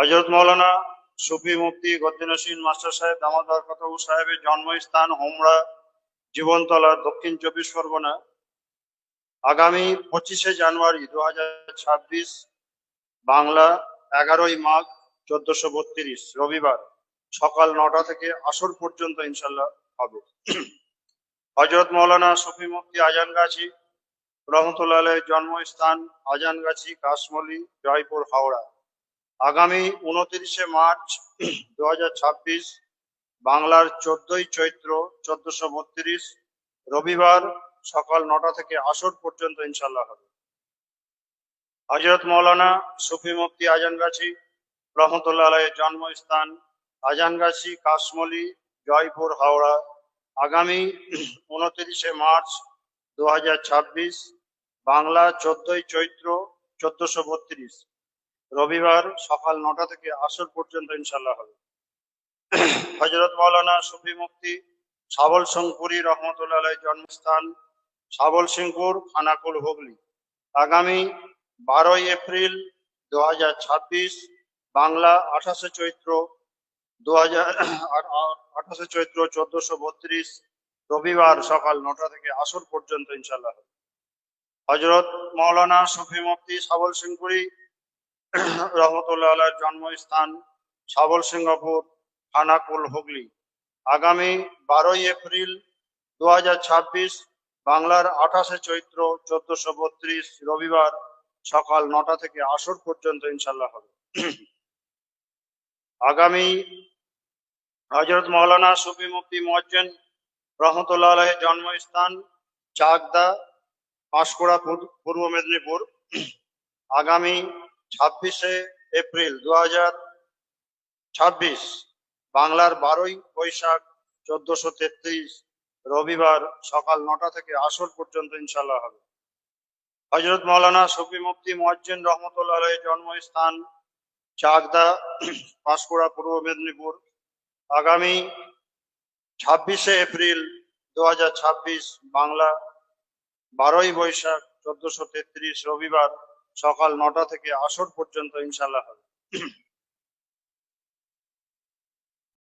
হজরত মৌলানা সুফি মুফতি গদ্দিনসীন মাস্টার সাহেব দামোদর কতবু সাহেবের জন্মস্থান হোমরা জীবনতলা দক্ষিণ চব্বিশ পরগনা, আগামী পঁচিশে জানুয়ারি দু ছাব্বিশ, বাংলা এগারোই মাঘ চোদ্দশো বত্রিশ, রবিবার সকাল নটা থেকে আসর পর্যন্ত ইনশাল্লাহ হবে। হজরত মৌলানা সুফি মুফতি আজানগাছি রহমতুল্লাহ জন্মস্থান আজানগাছি কাশমলি, জয়পুর, হাওড়া। আগামী উনত্রিশে মার্চ দু হাজার ছাব্বিশ বাংলার চোদ্দই চৈত্র চোদ্দশো বত্রিশ রবিবার সকাল নটা থেকে আসর পর্যন্ত ইনশাল্লাহ হবে। হজরত মৌলানা সুফি মুফতি আজানগাছি রহমতুল্লাহ জন্মস্থান আজানগাছি কাশমলি, জয়পুর, হাওড়া। আগামী উনত্রিশে মার্চ দু হাজার ছাব্বিশ বাংলা চোদ্দই চৈত্র চোদ্দশো বত্রিশ। রবিবার সকাল নটা থেকে আসর পর্যন্ত ইনশাল্লাহ হবে। হজরত মৌলানা সুফি মুফতি সাবল সিংপুরি রহমতুল্লাহ জন্মস্থান সাবল সিংপুর, খানাকুল হুগলি। আগামী বারোই এপ্রিল দু হাজার ছাব্বিশ বাংলা আঠাশে চৈত্র দু আঠাশে চৈত্র চোদ্দশো বত্রিশ রবিবার সকাল নটা থেকে আসর পর্যন্ত ইনশাল্লাহ হজরত মৌলানা সুফি মুফতি সাবল সিংপুরি রহমতুল্লাহ আলার জন্মস্থান সাবল সিংহপুর, খানাকুল হুগলি। আগামী বারোই এপ্রিল দুহাজার ছাব্বিশ, বাংলার আঠাশে চৈত্র চোদ্দশো বত্রিশ, রবিবার সকাল নটা থেকে আসর পর্যন্ত ইনশাল্লাহ হবে। আগামী হজরত মৌলানা সুফি মুফতি মোয়াজ্জেন রহমতুল্লাহ আলাইহির জন্মস্থান চাকদা, পাঁশকুড়া পূর্ব মেদিনীপুর। আগামী ছাব্বিশে এপ্রিল দু ছাব্বিশ, বাংলার বারোই বৈশাখ চোদ্দশো তেত্রিশ, রবিবার সকাল নটা থেকে আসর পর্যন্ত ইনশাল্লাহ হবে। হজরত মৌলানা শফি মুফতি মোয়াজ্জেন রহমতুল্লাহ জন্মস্থান চাকদা, পাঁশকুড়া, পূর্ব মেদিনীপুর। আগামী ছাব্বিশে এপ্রিল দু হাজার ছাব্বিশ, বাংলা বারোই বৈশাখ চোদ্দশো তেত্রিশ, রবিবার সকাল নটা থেকে আসর পর্যন্ত ইনশাল্লাহ হবে।